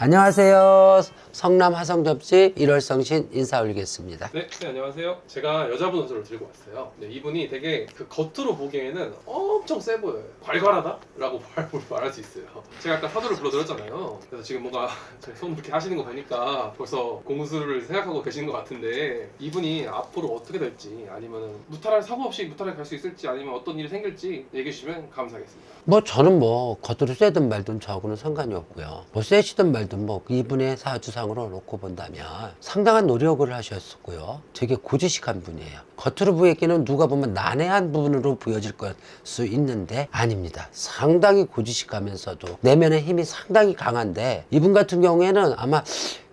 안녕하세요. 성남 화성 접지 1월 성신 인사 올리겠습니다. 네, 네, 안녕하세요. 제가 여자분 옷을 들고 왔어요. 네, 이분이 되게 그 겉으로 보기에는 엄청 세 보여요. 괄괄하다라고 말, 말할 수 있어요. 제가 아까 사도를 불러드렸잖아요. 그래서 지금 뭔가 손 이렇게 하시는 거 보니까 벌써 공수를 생각하고 계시는 것 같은데 이분이 앞으로 어떻게 될지 아니면 무탈할 사고 없이 무탈에 갈수 있을지 아니면 어떤 일이 생길지 얘기해 주시면 감사하겠습니다. 뭐 저는 뭐 겉으로 세든 말든 저하고는 상관이 없고요. 뭐 세시든 말든 뭐 이분의 사주상으로 놓고 본다면 상당한 노력을 하셨었고요. 되게 고지식한 분이에요. 겉으로 보이기는 누가 보면 난해한 부분으로 보여질 것 수 있는데 아닙니다. 상당히 고지식하면서도 내면의 힘이 상당히 강한데 이분 같은 경우에는 아마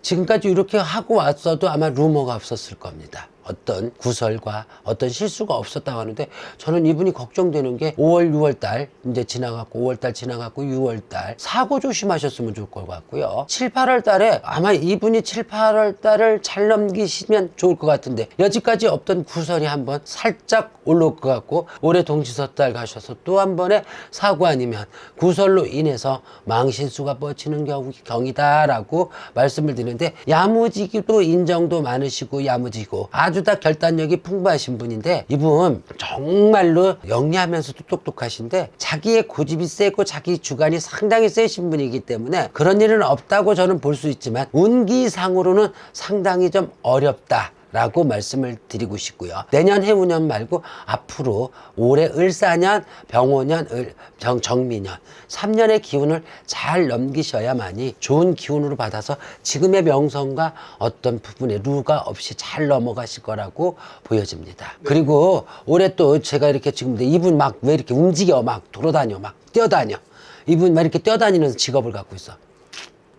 지금까지 이렇게 하고 왔어도 아마 루머가 없었을 겁니다. 어떤 구설과 어떤 실수가 없었다고 하는데 저는 이분이 걱정되는 게 5월, 6월 달 이제 지나갔고 5월 달 지나갔고 6월 달 사고 조심하셨으면 좋을 것 같고요. 7, 8월 달에 아마 이분이 7, 8월 달을 잘 넘기시면 좋을 것 같은데 여지까지 없던 구설이 한번 살짝 올라올 것 같고 올해 동지서 달 가셔서 또 한 번의 사고 아니면 구설로 인해서 망신수가 뻗치는 경우, 경이다라고 말씀을 드리는데 야무지기도 인정도 많으시고 야무지고 아주 다 결단력이 풍부하신 분인데 이분 정말로 영리하면서도 똑똑하신데 자기의 고집이 세고 자기 주관이 상당히 세신 분이기 때문에 그런 일은 없다고 저는 볼 수 있지만 운기상으로는 상당히 좀 어렵다. 라고 말씀을 드리고 싶고요. 내년 해운년 말고 앞으로 올해 을사년, 병호년, 을, 정, 정미년 3년의 기운을 잘 넘기셔야만이 좋은 기운으로 받아서 지금의 명성과 어떤 부분에 루가 없이 잘 넘어가실 거라고 보여집니다. 그리고 올해 또 제가 이렇게 지금 이분 막 왜 이렇게 움직여 막 돌아다녀 막 뛰어다녀 이분 막 이렇게 뛰어다니는 직업을 갖고 있어.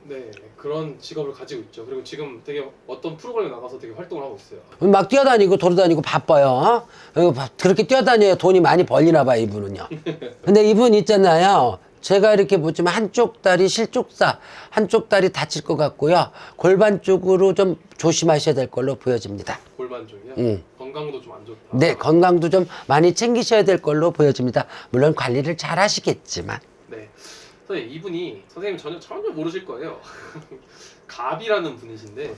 네, 그런 직업을 가지고 있죠. 그리고 지금 되게 어떤 프로그램에 나가서 되게 활동을 하고 있어요. 막 뛰어다니고 돌아다니고 바빠요. 어? 어, 바- 그렇게 뛰어다녀야 돈이 많이 벌리나 봐 이분은요. 근데 이분 있잖아요. 제가 이렇게 보지만 한쪽 다리 실족사, 한쪽 다리 다칠 것 같고요. 골반 쪽으로 좀 조심하셔야 될 걸로 보여집니다. 골반 쪽이요. 음. 건강도 좀 안 좋다. 네, 건강도 좀 많이 챙기셔야 될 걸로 보여집니다. 물론 관리를 잘 하시겠지만. 네. 선생님 이분이 선생님 전혀 전혀 모르실 거예요. 갑이라는 분이신데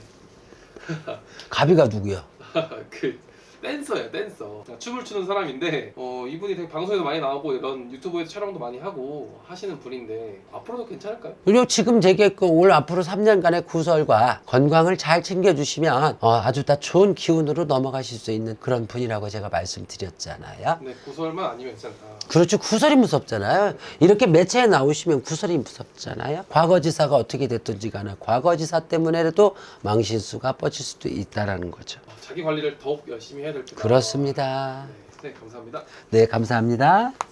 가비가 누구요? 그 댄서예요, 댄서. 춤을 추는 사람인데 어, 이분이 되게 방송에도 많이 나오고 이런 유튜브에서 촬영도 많이 하고 하시는 분인데 앞으로도 괜찮을까요? 그리고 지금 제게 그올 앞으로 3년간의 구설과 건강을 잘 챙겨주시면 어, 아주 다 좋은 기운으로 넘어가실 수 있는 그런 분이라고 제가 말씀드렸잖아요. 네, 구설만 아니면 괜찮다. 그렇죠. 구설이 무섭잖아요. 이렇게 매체에 나오시면 구설이 무섭잖아요. 과거지사가 어떻게 됐든지 간에 과거지사 때문에라도 망신수가 뻗칠 수도 있다라는 거죠. 어, 자기 관리를 더욱 열심히 해야 될 듯. 그렇습니다. 네, 네, 감사합니다. 네, 감사합니다.